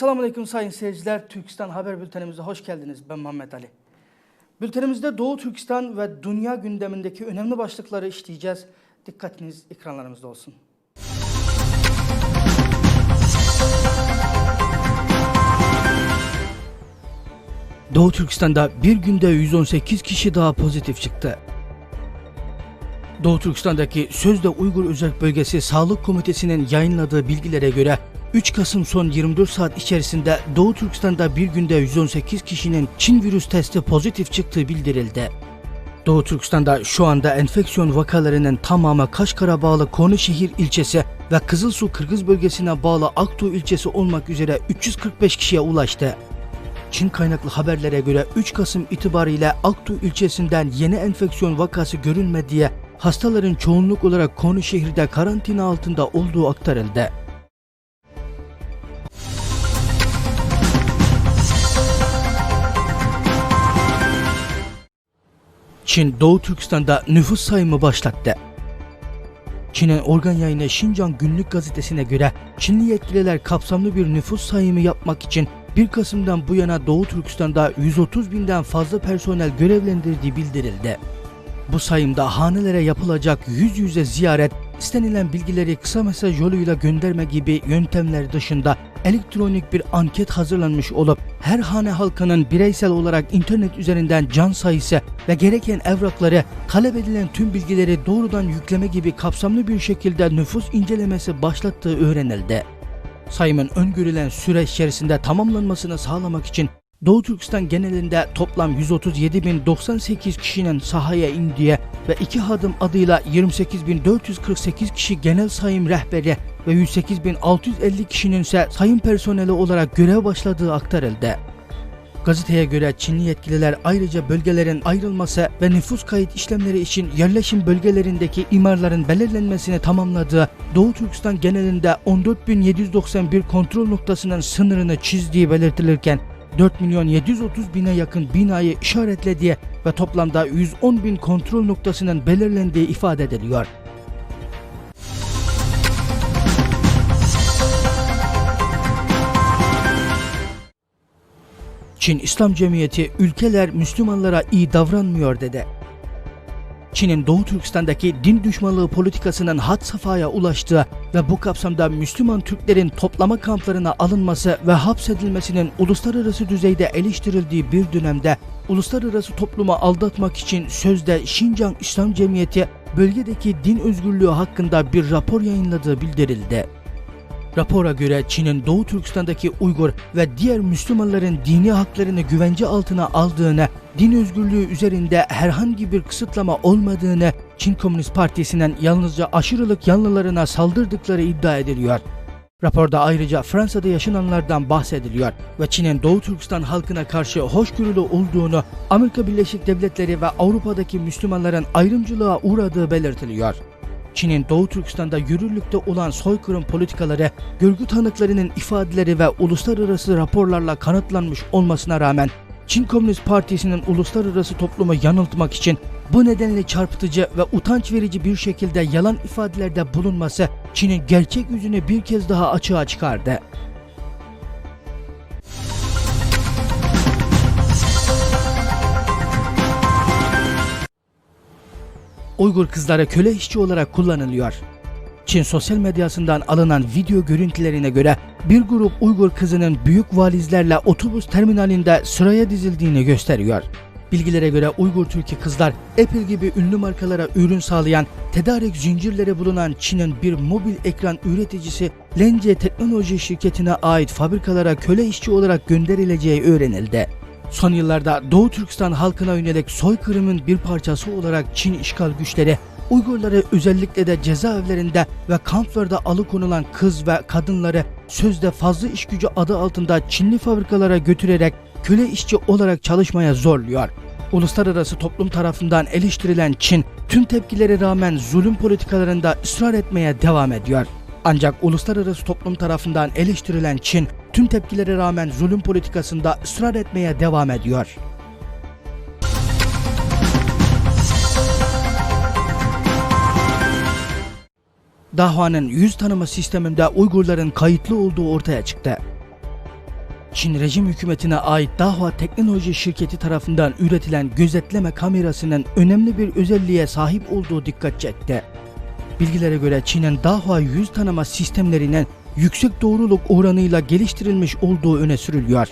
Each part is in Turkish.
Esselamu Aleyküm sayın seyirciler. Türkistan Haber Bültenimize hoş geldiniz. Ben Muhammed Ali. Bültenimizde Doğu Türkistan ve dünya gündemindeki önemli başlıkları işleyeceğiz. Dikkatiniz ekranlarımızda olsun. Doğu Türkistan'da bir günde 118 kişi daha pozitif çıktı. Doğu Türkistan'daki Sözde Uygur Özel Bölgesi Sağlık Komitesi'nin yayınladığı bilgilere göre 3 Kasım son 24 saat içerisinde Doğu Türkistan'da bir günde 118 kişinin Çin virüs testi pozitif çıktığı bildirildi. Doğu Türkistan'da şu anda enfeksiyon vakalarının tamamı Kaşgar'a bağlı Konuşehir ilçesi ve Kızılsu Kırgız bölgesine bağlı Aktuğ ilçesi olmak üzere 345 kişiye ulaştı. Çin kaynaklı haberlere göre 3 Kasım itibariyle Aktu ilçesinden yeni enfeksiyon vakası görülmediği, hastaların çoğunluk olarak Konu şehirde karantina altında olduğu aktarıldı. Çin Doğu Türkistan'da nüfus sayımı başlattı. Çin'in organ yayını Şincan Günlük Gazetesi'ne göre Çinli yetkililer kapsamlı bir nüfus sayımı yapmak için 1 Kasım'dan bu yana Doğu Türkistan'da 130 binden fazla personel görevlendirdiği bildirildi. Bu sayımda hanelere yapılacak yüz yüze ziyaret, istenilen bilgileri kısa mesaj yoluyla gönderme gibi yöntemler dışında elektronik bir anket hazırlanmış olup her hane halkının bireysel olarak internet üzerinden can sayısı ve gereken evrakları talep edilen tüm bilgileri doğrudan yükleme gibi kapsamlı bir şekilde nüfus incelemesi başlattığı öğrenildi. Sayımın öngörülen süre içerisinde tamamlanmasını sağlamak için Doğu Türkistan genelinde toplam 137.098 kişinin sahaya indiği ve iki adım adıyla 28.448 kişi genel sayım rehberi ve 108.650 kişinin ise sayım personeli olarak görev başladığı aktarıldı. Gazeteye göre Çinli yetkililer ayrıca bölgelerin ayrılması ve nüfus kayıt işlemleri için yerleşim bölgelerindeki imarların belirlenmesini tamamladığı Doğu Türkistan genelinde 14.791 kontrol noktasının sınırını çizdiği belirtilirken 4 milyon 730 bine yakın binayı işaretlediği ve toplamda 110 bin kontrol noktasının belirlendiği ifade ediliyor. Çin İslam Cemiyeti ülkeler Müslümanlara iyi davranmıyor dedi. Çin'in Doğu Türkistan'daki din düşmanlığı politikasının had safhaya ulaştığı ve bu kapsamda Müslüman Türklerin toplama kamplarına alınması ve hapsedilmesinin uluslararası düzeyde eleştirildiği bir dönemde uluslararası toplumu aldatmak için sözde Şincan İslam Cemiyeti bölgedeki din özgürlüğü hakkında bir rapor yayınladığı bildirildi. Rapora göre Çin'in Doğu Türkistan'daki Uygur ve diğer Müslümanların dini haklarını güvence altına aldığını, din özgürlüğü üzerinde herhangi bir kısıtlama olmadığını, Çin Komünist Partisi'nin yalnızca aşırılık yanlılarına saldırdıkları iddia ediliyor. Raporda ayrıca Fransa'da yaşananlardan bahsediliyor ve Çin'in Doğu Türkistan halkına karşı hoşgörülü olduğunu, Amerika Birleşik Devletleri ve Avrupa'daki Müslümanların ayrımcılığa uğradığı belirtiliyor. Çin'in Doğu Türkistan'da yürürlükte olan soykırım politikaları, görgü tanıklarının ifadeleri ve uluslararası raporlarla kanıtlanmış olmasına rağmen Çin Komünist Partisi'nin uluslararası toplumu yanıltmak için bu nedenle çarpıtıcı ve utanç verici bir şekilde yalan ifadelerde bulunması Çin'in gerçek yüzünü bir kez daha açığa çıkardı. Uygur kızları köle işçi olarak kullanılıyor. Çin sosyal medyasından alınan video görüntülerine göre bir grup Uygur kızının büyük valizlerle otobüs terminalinde sıraya dizildiğini gösteriyor. Bilgilere göre Uygur Türkiye kızlar Apple gibi ünlü markalara ürün sağlayan tedarik zincirleri bulunan Çin'in bir mobil ekran üreticisi Lence Teknoloji şirketine ait fabrikalara köle işçi olarak gönderileceği öğrenildi. Son yıllarda Doğu Türkistan halkına yönelik soykırımın bir parçası olarak Çin işgal güçleri Uygurları özellikle de cezaevlerinde ve kamplarda alıkonulan kız ve kadınları sözde fazla iş gücü adı altında Çinli fabrikalara götürerek köle işçi olarak çalışmaya zorluyor. Uluslararası toplum tarafından eleştirilen Çin tüm tepkilere rağmen zulüm politikalarında ısrar etmeye devam ediyor. Ancak uluslararası toplum tarafından eleştirilen Çin tüm tepkilere rağmen zulüm politikasında ısrar etmeye devam ediyor. Dahvanın yüz tanıma sisteminde Uygurların kayıtlı olduğu ortaya çıktı. Çin rejim hükümetine ait Dahua Teknoloji şirketi tarafından üretilen gözetleme kamerasının önemli bir özelliğe sahip olduğu dikkat çekti. Bilgilere göre Çin'in Dahua yüz tanıma sistemlerinin yüksek doğruluk oranıyla geliştirilmiş olduğu öne sürülüyor.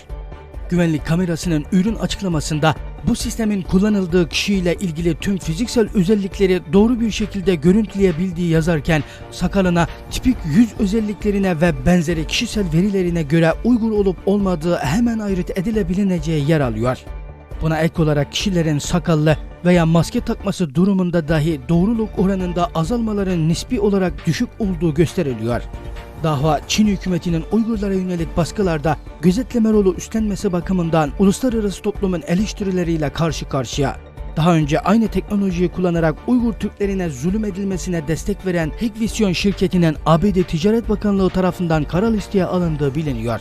Güvenlik kamerasının ürün açıklamasında bu sistemin kullanıldığı kişiyle ilgili tüm fiziksel özellikleri doğru bir şekilde görüntüleyebildiği yazarken sakalına, tipik yüz özelliklerine ve benzeri kişisel verilerine göre uygun olup olmadığı hemen ayrıt edilebileceği yer alıyor. Buna ek olarak kişilerin sakallı veya maske takması durumunda dahi doğruluk oranında azalmaların nispi olarak düşük olduğu gösteriliyor. Daha Çin hükümetinin Uygurlara yönelik baskılarda gözetleme rolü üstlenmesi bakımından uluslararası toplumun eleştirileriyle karşı karşıya. Daha önce aynı teknolojiyi kullanarak Uygur Türklerine zulüm edilmesine destek veren Hikvision şirketinin ABD Ticaret Bakanlığı tarafından kara listeye alındığı biliniyor.